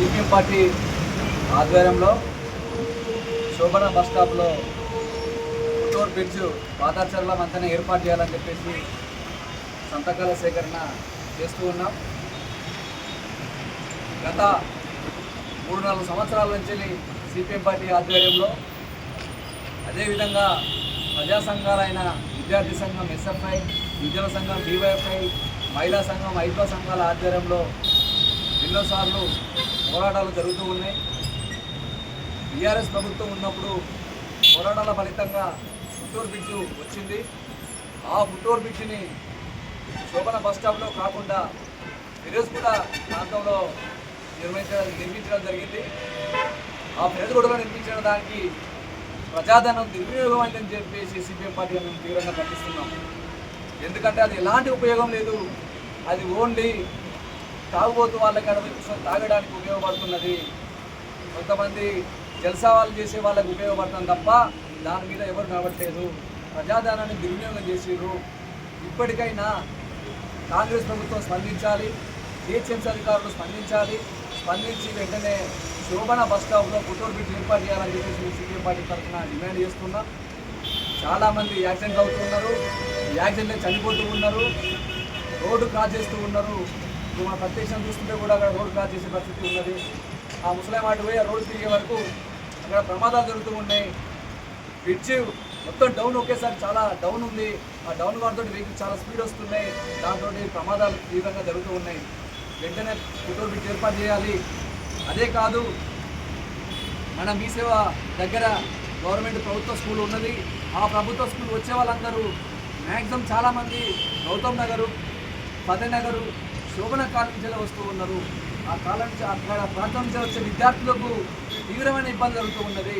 CPM party ఆధ్వర్యంలో శోభన bus స్టాప్లో Puttur bridge పాదాచరణ మంతనే ఏర్పాటు చేయాలని చెప్పేసి సంతకాల సేకరణ చేస్తూ ఉన్నాం. గత మూడు నాలుగు సంవత్సరాల నుంచి సిపిఎం పార్టీ ఆధ్వర్యంలో అదేవిధంగా ప్రజా సంఘాలైన విద్యార్థి సంఘం ఎస్ఎఫ్ఐ విద్యుల సంఘం డివైఎఫ్ఐ మహిళా సంఘం ఐదో సంఘాల ఆధ్వర్యంలో ఎన్నోసార్లు పోరాటాలు జరుగుతూ ఉన్నాయి. బీఆర్ఎస్ ప్రభుత్వం ఉన్నప్పుడు పోరాటాల ఫలితంగా పుట్టూరు బ్రిడ్జు వచ్చింది. ఆ పుట్టూరు బ్రిడ్జిని శోభన బస్టాప్లో కాకుండా ఫిరోజ్గూడ ప్రాంతంలో నిర్మించడం నిర్మించడం జరిగింది. ఆ ఫిరోజ్గూడలో నిర్మించిన దానికి ప్రజాధనం దుర్వినియోగం అయిందని చెప్పేసి సిపిఎం పార్టీ మేము తీవ్రంగా ఖండిస్తున్నాం. ఎందుకంటే అది ఎలాంటి ఉపయోగం లేదు. అది ఓన్లీ తాగుబోతు వాళ్ళకి అనుభవించడం తాగడానికి ఉపయోగపడుతున్నది. కొంతమంది జలసావాలు చేసే వాళ్ళకి ఉపయోగపడుతుంది తప్ప దాని మీద ఎవరు కాబట్టలేదు ప్రజాధనాన్ని దుర్వినియోగం చేసిర్రు. ఇప్పటికైనా కాంగ్రెస్ ప్రభుత్వం స్పందించాలి జిహెచ్ఎంసీ అధికారులు స్పందించాలి స్పందించి వెంటనే శోభన బస్ స్టాప్లో పుట్టూరు బ్రిడ్జ్ ఏర్పాటు చేయాలని చెప్పేసి సీఎం పార్టీ తరఫున డిమాండ్ చేస్తున్నా. చాలామంది యాక్సిడెంట్ అవుతున్నారు యాక్సిడెంట్లో చనిపోతూ ఉన్నారు రోడ్డు క్రాస్ చేస్తూ ఉన్నారు. ఇప్పుడు మన ప్రత్యక్షం చూస్తుంటే కూడా అక్కడ రోడ్డు క్రాస్ చేసే పరిస్థితి ఉన్నది. ఆ ముసలాం అటు పోయి ఆ రోడ్డు తిరిగే వరకు అక్కడ ప్రమాదాలు జరుగుతూ ఉన్నాయి. బ్రిడ్జ్ మొత్తం డౌన్ ఒకేసారి చాలా డౌన్ ఉంది. ఆ డౌన్ వాటితో వెహికల్ చాలా స్పీడ్ వస్తున్నాయి. దాంతో ప్రమాదాలు తీవ్రంగా జరుగుతూ ఉన్నాయి. వెంటనే ఫోటోలు బ్రిడ్జ్ ఏర్పాటు చేయాలి. అదే కాదు మన మీ సేవ దగ్గర గవర్నమెంట్ ప్రభుత్వ స్కూల్ ఉన్నది. ఆ ప్రభుత్వ స్కూల్ వచ్చే వాళ్ళందరూ మ్యాక్సిమం చాలామంది గౌతమ్ నగరు ఫతే నగరు శోభన కాలేజీలో వస్తూ ఉన్నారు. ఆ కాలం నుంచి అక్కడ ప్రాంతం నుంచి వచ్చే విద్యార్థులకు తీవ్రమైన ఇబ్బంది జరుగుతూ ఉన్నది.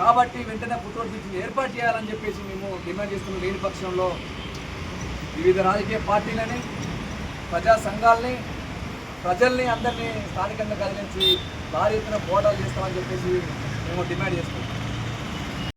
కాబట్టి వెంటనే పుట్టూరు ఏర్పాటు చేయాలని చెప్పేసి మేము డిమాండ్ చేస్తున్నాం లేని పక్షంలో. వివిధ రాజకీయ పార్టీలని ప్రజా సంఘాలని ప్రజల్ని అందరినీ స్థానికంగా కదిలించి భారీ ఎత్తున పోరాటాలు చేస్తామని చెప్పేసి మేము డిమాండ్ చేస్తున్నాం.